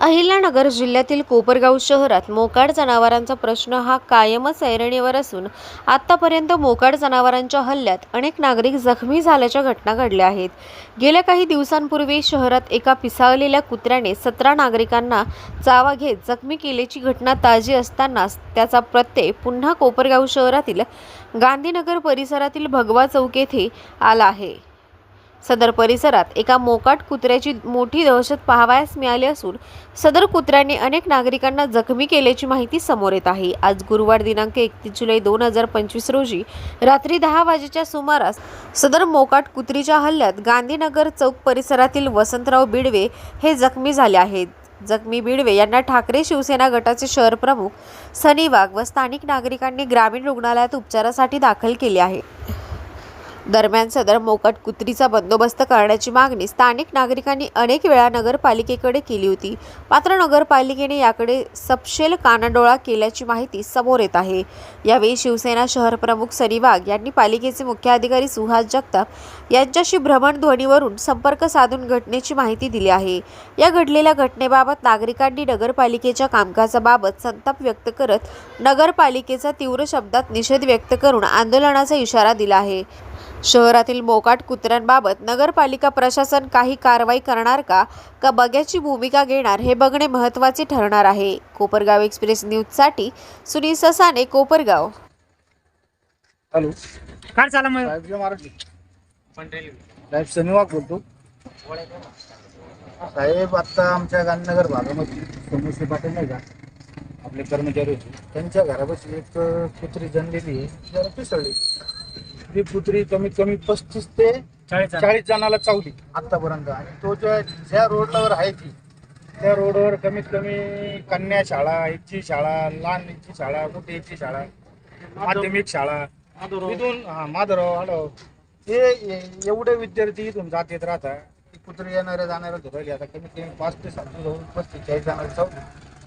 अहिल्यानगर जिल्ह्यातील कोपरगाव शहरात मोकाड जनावरांचा प्रश्न हा कायमच ऐरणीवर असून आतापर्यंत मोकाड जनावरांच्या हल्ल्यात अनेक नागरिक जखमी झाल्याच्या घटना घडल्या आहेत. गेल्या काही दिवसांपूर्वी शहरात एका पिसाळलेल्या कुत्र्याने सतरा नागरिकांना चावा घेत जखमी केल्याची घटना ताजी असतानाच त्याचा प्रत्यय पुन्हा कोपरगाव शहरातील गांधीनगर परिसरातील भगवा चौक येथे आला आहे. सदर परिसरात एका मोकाट कुत्र्याची मोठी दहशत पाहावयास मिळाली असून सदर कुत्र्याने अनेक नागरिकांना जखमी केल्याची माहिती समोर येत आहे. आज गुरुवार दिनांक एकतीस जुलै दोन हजार पंचवीस रोजी रात्री दहा वाजेच्या सुमारास सदर मोकाट कुत्रीच्या हल्ल्यात गांधीनगर चौक परिसरातील वसंतराव बिडवे हे जखमी झाले आहेत. जखमी बिडवे यांना ठाकरे शिवसेना गटाचे शहर प्रमुख सनी वाघ व स्थानिक नागरिकांनी ग्रामीण रुग्णालयात उपचारासाठी दाखल केले आहे. दरम्यान सदर मोकट कुत्रीचा बंदोबस्त करण्याची मागणी स्थानिक नागरिकांनी अनेक वेळा नगरपालिकेकडे केली होती. मात्र नगरपालिकेने याकडे सपशेल कानाडोळा केल्याची माहिती समोर येत आहे. यावेळी शिवसेना शहर प्रमुख सनी वाघ यांनी पालिकेचे मुख्य अधिकारी सुहास जगताप यांच्याशी भ्रमणध्वनीवरून संपर्क साधून घटनेची माहिती दिली आहे. या घडलेल्या घटनेबाबत नागरिकांनी नगरपालिकेच्या कामकाजाबाबत संताप व्यक्त करत नगरपालिकेचा तीव्र शब्दात निषेध व्यक्त करून आंदोलनाचा इशारा दिला आहे. शहरातील मोकाट कुत्र्यांबाबत नगरपालिका प्रशासन काही कारवाई करणार का? का बग्याची भूमिका घेणार हे बघणे महत्त्वाचे ठरणार आहे. कोपरगाव एक्सप्रेस न्यूजसाठी सुनील ससाने कोपरगाव. हॅलो. काय चाला मग? साहेब बोलतो. साहेब आता आमच्या गांधीनगर भागामध्ये सोमेश्वर पाटील नाही का? आपले कर्मचारी होते. त्यांच्या घरापाशी एक कुत्री जणलेली आहे. जरा पिसळली. ती कुत्री कमीत कमी पस्तीस ते चाळीस चाळीस जणाला चावली. आतापर्यंत. आणि तो ज्या ज्या रोडवर आहे ती त्या रोडवर कमीत कमी कन्या शाळा याची शाळा लहान याची शाळा मोठी याची शाळा माध्यमिक शाळा इथून हा माधवराव हे ए- एवढे विद्यार्थी इथून जात येत राहतात कुत्री येणाऱ्या जाणाऱ्या धरली आता कमीत कमी पाच ते सात जाऊन पस्तीस चाळीस जाणारे चावली.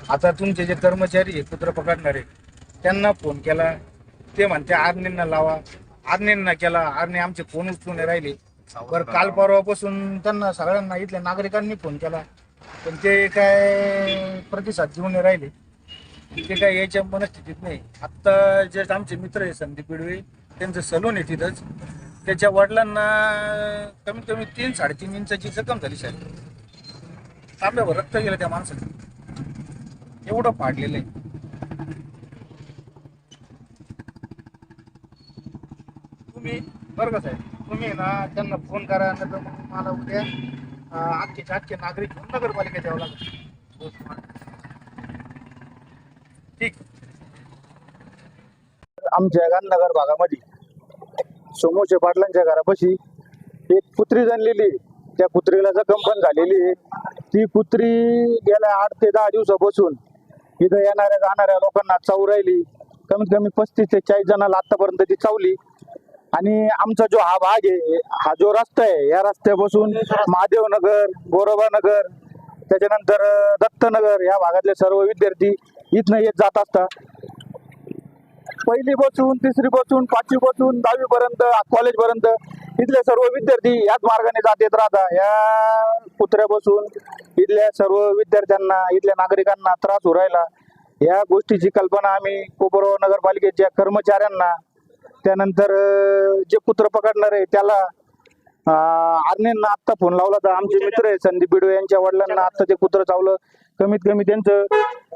आता तुमचे जे कर्मचारी आहे कुत्र पकडणारे त्यांना फोन केला. ते म्हणते आर्नींना लावा. आर्नींना केला आर्नी आमचे फोन उचलून नाही राहिले बरं काल परवापासून त्यांना सगळ्यांना इथल्या नागरिकांनी फोन केला. पण ते काय प्रतिसाद देऊन नाही राहिले. ते काय याच्या मनस्थितीत नाही. आत्ता जे आमचे मित्र आहे संदीप बिडवे त्यांचं सलून आहे तिथंच. त्याच्या वडिलांना कमीत कमी तीन साडेतीन इंचाची जखम झाली साहेब. तांब्यावर रक्त गेलं त्या माणसाचं एवढं फाडलेलं आहे. तुम्ही बरं का साहेब? तुम्ही ना त्यांना फोन करा नंतर तर मग मला उद्या आजचे आजचे नागरिक घेऊन नगरपालिकेत यावं लागेल. ठीक. आमच्या गांधीनगर भागामध्ये सोमोचे पाटलांच्या घरापाशी एक कुत्री जणलेली त्या कुत्रीला जखम पण झालेली आहे. ती कुत्री गेल्या आठ ते दहा दिवसापासून इथं येणाऱ्या जाणाऱ्या लोकांना चावू राहिली. कमीत कमी पस्तीस ते चाळीस जणांना आतापर्यंत ती चावली. आणि आमचा जो हा भाग आहे हा जो रस्ता आहे या रस्त्यापासून महादेवनगर गोरोबानगर त्याच्यानंतर दत्तनगर या भागातले सर्व विद्यार्थी इथनं येत जात असतात. पहिली पासून तिसरी पासून पाचवी पासून दहावी पर्यंत कॉलेज पर्यंत इथले सर्व विद्यार्थी याच मार्गाने जात येत राहतात. या कुत्र्यापासून इथल्या सर्व विद्यार्थ्यांना इथल्या नागरिकांना त्रास हो राहिला. या गोष्टीची कल्पना आम्ही कोपरगाव नगरपालिकेच्या कर्मचाऱ्यांना त्यानंतर जे कुत्र पकडणार आहे त्याला आर्नेंना आत्ता फोन लावला तर आमचे मित्र आहे संदीप बिडवे यांच्या वडिलांना आत्ता ते कुत्र चावलं. कमीत कमी त्यांचं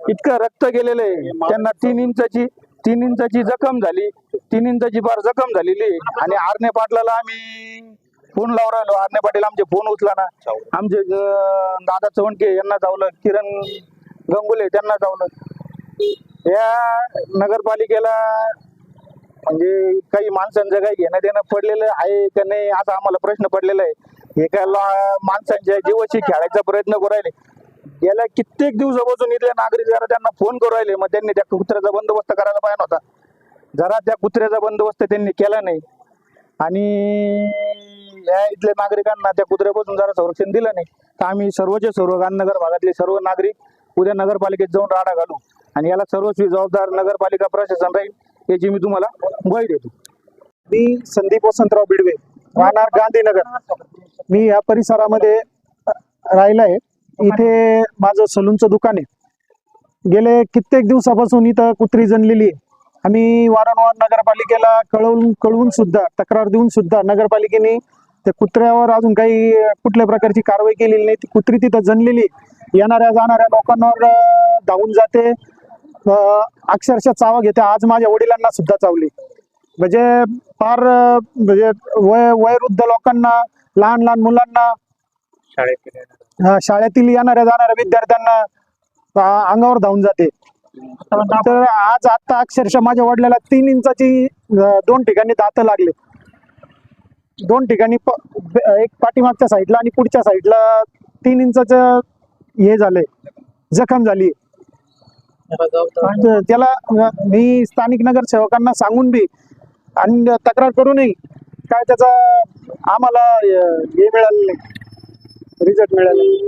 इतकं रक्त गेलेलं आहे. त्यांना तीन इंचाची तीन इंचाची जखम झाली. तीन इंचाची फार जखम झालेली आणि आरणे पाटलाला आम्ही फोन लावून राहिलो. आरणे पाटील आमचे फोन उचला ना. आमचे दादा चवणके यांना चावलं. किरण गंगुले त्यांना चावलं. या नगरपालिकेला म्हणजे काही माणसांचं काही घेणं देणं पडलेलं आहे का नाही असा आम्हाला प्रश्न पडलेला आहे. एकाला माणसांच्या जीवाशी खेळायचा प्रयत्न करू राहिले. गेल्या कित्येक दिवसापासून इथले नागरिक जरा त्यांना फोन करू राहिले मग त्यांनी त्या कुत्र्याचा बंदोबस्त करायला पाहिजे होता जरा त्या कुत्र्याचा बंदोबस्त त्यांनी केला नाही. आणि या इथल्या नागरिकांना त्या कुत्र्यापासून जरा संरक्षण दिलं नाही. तर आम्ही सर्वचे सर्व गांधनगर भागातले सर्व नागरिक उद्या नगरपालिकेत जाऊन राडा घालू. आणि याला सर्वस्वी जबाबदार नगरपालिका प्रशासन राहील. याची मी तुम्हाला ग्वाही देतो. मी संदीप वसंतराव बिडवे राहणार गांधीनगर. मी या परिसरामध्ये राहिला आहे इथे माझं सलूनचं दुकान आहे. गेले कित्येक दिवसापासून इथं कुत्री जनलेली आहे. आम्ही वारंवार नगरपालिकेला कळवून कळवून सुद्धा तक्रार देऊन सुद्धा नगरपालिकेने त्या कुत्र्यावर अजून काही कुठल्या प्रकारची कारवाई केलेली नाही. ती कुत्री तिथं जनलेली येणाऱ्या जाणाऱ्या लोकांवर धावून जाते. अक्षरशः चावा घेते. आज माझ्या वडिलांना सुद्धा चावली. म्हणजे फार म्हणजे वय वयवृद्ध लोकांना लहान लहान मुलांना शाळेतील येणाऱ्या जाणाऱ्या विद्यार्थ्यांना अंगावर धावून जाते. तर आज आता अक्षरशः माझ्या वडिलाला तीन इंचाची दोन ठिकाणी दात लागले. दोन ठिकाणी एक पाठीमागच्या साईडला आणि पुढच्या साईडला तीन इंचाचं हे झालंय जखम झाली. त्याला मी स्थानिक नगरसेवकांना सांगून बी आणि तक्रार करूनही काय त्याचा आम्हाला हे मिळालं नाही रिझल्ट मिळाला नाही.